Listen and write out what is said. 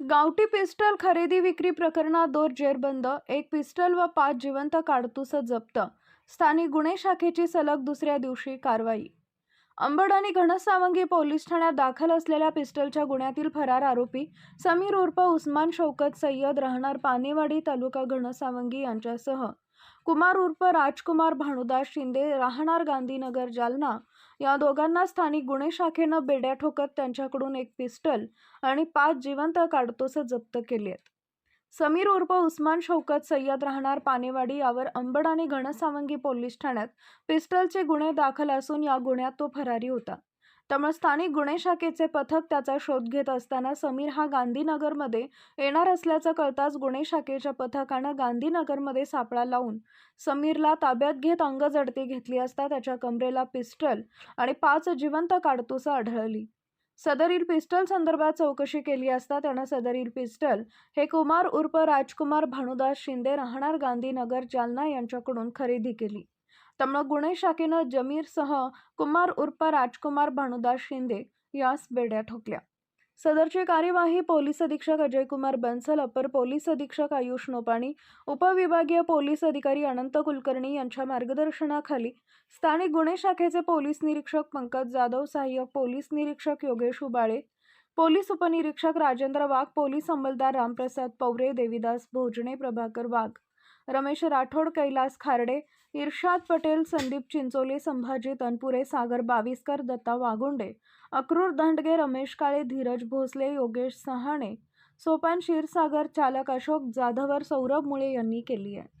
गावठी पिस्टल खरेदी विक्री प्रकरणात दोन जेरबंद एक पिस्टल व पाच जिवंत काडतुस जप्त. स्थानिक गुन्हे शाखेची सलग दुसऱ्या दिवशी कारवाई अंबड आणि घनसावंगी पोलीस ठाण्यात दाखल असलेल्या पिस्टलच्या गुन्ह्यातील फरार आरोपी समीर उर्फ उस्मान शौकत सय्यद राहणार पानेवाडी तालुका घनसावंगी यांच्यासह. कुमार उर्फ राजकुमार भानुदास शिंदे राहणार गांधीनगर जालना. या दोघांना स्थानिक गुन्हे शाखेनं बेड्या ठोकत त्यांच्याकडून एक पिस्टल आणि पाच जिवंत काडतुस जप्त केली आहेत समीर उर्फ उस्मान शौकत सय्यद राहणार पानेवाडी यावर अंबड आणि घनसावंगी पोलीस ठाण्यात पिस्टलचे गुन्हे दाखल असून या गुन्ह्यात तो फरारी होता. त्यामुळे स्थानिक गुन्हे शाखेचे पथक त्याचा शोध घेत असताना समीर हा गांधीनगरमध्ये येणार असल्याचं कळताच गुन्हे शाखेच्या पथकानं गांधीनगरमध्ये सापळा लावून समीरला ताब्यात घेत अंगजडती घेतली असता त्याच्या कमरेला पिस्टल आणि पाच जिवंत काडतुसं आढळली. सदरील पिस्टल संदर्भात चौकशी केली असता त्यानं सदरील पिस्टल हे कुमार उर्फ राजकुमार भानुदास शिंदे राहणार गांधीनगर जालना यांच्याकडून खरेदी केली. त्यामुळे गुन्हे शाखेनं जमीरसह कुमार उर्फ राजकुमार भानुदास शिंदे यास बेड्या ठोकल्या. सदरची कार्यवाही पोलीस अधीक्षक अजयकुमार बन्सल अपर पोलीस अधीक्षक आयुष नोपाणी उपविभागीय पोलीस अधिकारी अनंत कुलकर्णी यांच्या मार्गदर्शनाखाली स्थानिक गुन्हे शाखेचे पोलीस निरीक्षक पंकज जाधव सहाय्यक पोलीस निरीक्षक योगेश उबाळे पोलीस उपनिरीक्षक राजेंद्र वाघ पोलीस अंमलदार रामप्रसाद पवरे देविदास भोजने प्रभाकर वाघ. रमेश राठोड कैलास खारडे इर्शाद पटेल संदीप चिंचोले संभाजी तनपुरे सागर बाविस्कर दत्ता वागुंडे अक्रूर दंडगे रमेश काळे धीरज भोसले योगेश सहाणे सोपान क्षीरसागर चालक अशोक जाधवर सौरभ मुळे यांनी केली आहे.